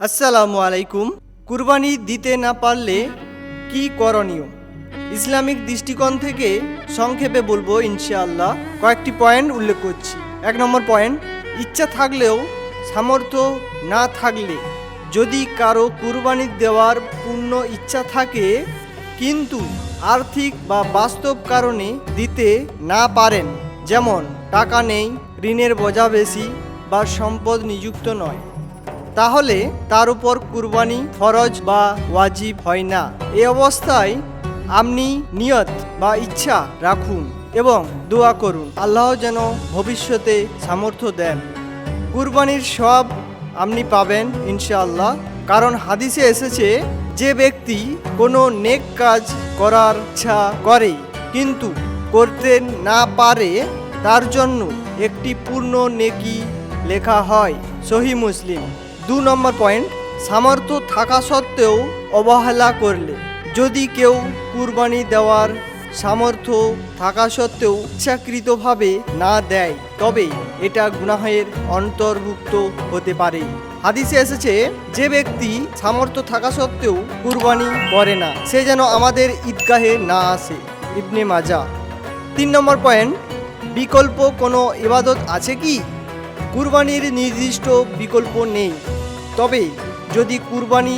আসসালামু আলাইকুম। কুরবানি দিতে না পারলে কি করণীয়? ইসলামিক দৃষ্টিকোণ থেকে সংক্ষেপে বলব ইনশাআল্লাহ। কয়েকটি পয়েন্ট উল্লেখ করছি। এক নম্বর পয়েন্ট, ইচ্ছা থাকলেও সামর্থ্য না থাকলে যদি কারও কুরবানি দেওয়ার পূর্ণ ইচ্ছা থাকে, কিন্তু আর্থিক বা বাস্তব কারণে দিতে না পারেন, যেমন টাকা নেই, ঋণের বোঝা বেশি বা সম্পদ নিযুক্ত নয়। তাহলে তার উপর কুরবানি ফরজ বা ওয়াজিব হয় না। এ অবস্থায় আপনি নিয়ত বা ইচ্ছা রাখুন এবং দোয়া করুন। আল্লাহ যেন ভবিষ্যতে সামর্থ্য দেন। কুরবানির সব আপনি পাবেন ইনশাআল্লাহ। কারণ হাদিসে এসেছে, যে ব্যক্তি কোনো নেক কাজ করার ইচ্ছা করে, কিন্তু করতে না পারে, তার জন্য একটি পূর্ণ নেকি লেখা হয় সহি মুসলিম। দু নম্বর পয়েন্ট সামর্থ্য থাকা সত্ত্বেও অবহেলা করলে। যদি কেউ কুরবানি দেওয়ার সামর্থ্য থাকা সত্ত্বেও ইচ্ছাকৃতভাবে না দেয়, তবে এটা গুনাহের অন্তর্ভুক্ত হতে পারে। হাদিসে এসেছে, যে ব্যক্তি সামর্থ্য থাকা সত্ত্বেও কুরবানি করে না, সে যেন আমাদের ঈদগাহে না আসে। ইবনে মাজা। তিন নম্বর পয়েন্ট বিকল্প কোনো ইবাদত আছে কি? কুরবানির নির্দিষ্ট বিকল্প নেই। তবে যদি কুরবানি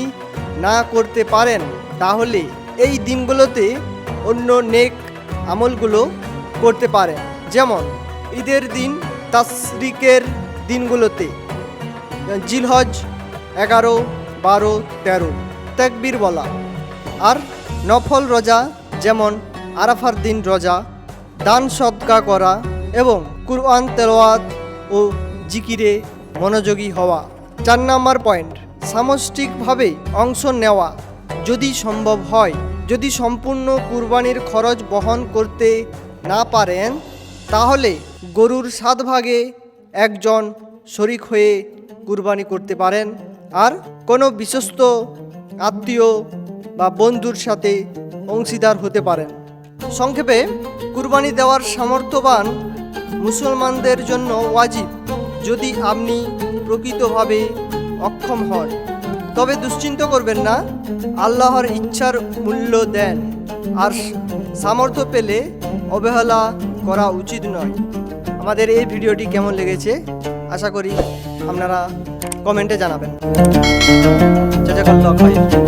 না করতে পারেন, তাহলে এই দিনগুলোতে অন্য নেক আমলগুলো করতে পারেন। যেমন ঈদের দিন তাসরিকের দিনগুলোতে, জিলহজ এগারো, বারো, তেরো, তাকবীর বলা। আর নফল রোজা, যেমন আরাফার দিন রোজা, দান সদকা করা এবং কুরআন তেলাওয়াত ও জিকিরে মনোযোগী হওয়া। চার নম্বর পয়েন্ট, সামষ্টিকভাবে অংশ নেওয়া। যদি সম্ভব হয়, যদি সম্পূর্ণ কুরবানির খরচ বহন করতে না পারেন, তাহলে গরুর সাত ভাগে একজন শরিক হয়ে কুরবানি করতে পারেন। আর কোনো বিশ্বস্ত আত্মীয় বা বন্ধুর সাথে অংশীদার হতে পারেন। সংক্ষেপে, কুরবানি দেওয়ার সামর্থ্যবান মুসলমানদের জন্য ওয়াজিব। যদি আপনি প্রকৃতভাবে অক্ষম হন, তবে দুশ্চিন্ত করবেন না। আল্লাহর ইচ্ছার মূল্য দেন। আর সামর্থ্য পেলে অবহেলা করা উচিত নয়। আমাদের এই ভিডিওটি কেমন লেগেছে? আশা করি আপনারা কমেন্টে জানাবেন। জাজাকাল্লাহ খাইর।